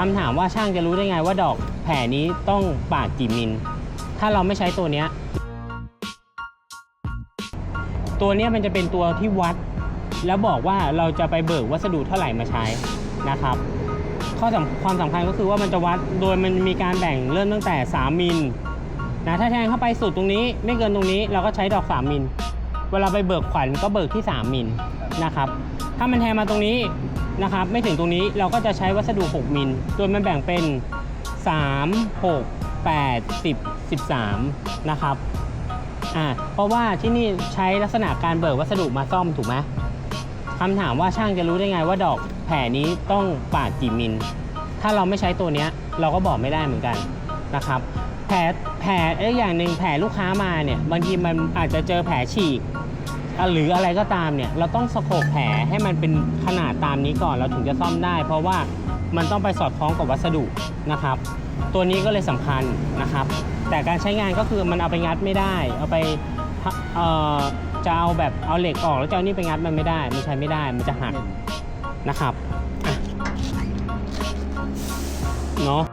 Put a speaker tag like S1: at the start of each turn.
S1: คำถามว่าช่างจะรู้ได้ไงว่าดอกแผ่นี้ต้องปาดกี่มิล ถ้าเราไม่ใช้ตัวเนี้ย ตัวเนี้ยมันจะเป็นตัวที่วัด แล้วบอกว่าเราจะไปเบิกวัสดุเท่าไหร่มาใช้นะครับ ข้อสำความสำคัญก็คือว่ามันจะวัดโดยมันมีการแบ่งเริ่มตั้งแต่ 3 มิลนะถ้าแทงเข้าไปสุดตรงนี้ไม่เกินตรงนี้เราก็ใช้ดอก 3 มิล เวลาไปเบิกขวัญก็เบิกที่ 3 มิลนะครับ ถ้ามันแทงมาตรงนี้นะครับ ไม่ถึงตรงนี้เราก็จะใช้วัสดุ 6 มิลโดยมันแบ่งเป็น 3 6 8 10 13 นะครับอ่าเพราะว่าที่นี่ใช้ลักษณะการเบิกวัสดุมาซ่อมถูกไหมคำถามว่าช่างจะรู้ได้ไงว่าดอกแผ่นี้ต้องปาดกี่มิล ถ้าเราไม่ใช้ตัวนี้เราก็บอกไม่ได้เหมือนกันนะครับ แผลแผลเอ้อย่างหนึ่งแผลลูกค้ามาเนี่ยบางทีมันอาจจะเจอแผลฉีกหรืออะไรก็ตามเนี่ยเราต้องสโคปแผลให้มันเป็นขนาดตามนี้ก่อนเราถึงจะซ่อมได้ เพราะว่ามันต้องไปสอดคล้องกับวัสดุนะครับ ตัวนี้ก็เลยสำคัญนะครับ แต่การใช้งานก็คือมันเอาไปงัดไม่ได้ เอาไปเอ่อจะเอาแบบเอาเหล็กออกแล้วจะเอานี่ไปงัดมันไม่ได้มันใช้ไม่ได้มันจะหักนะครับเนาะ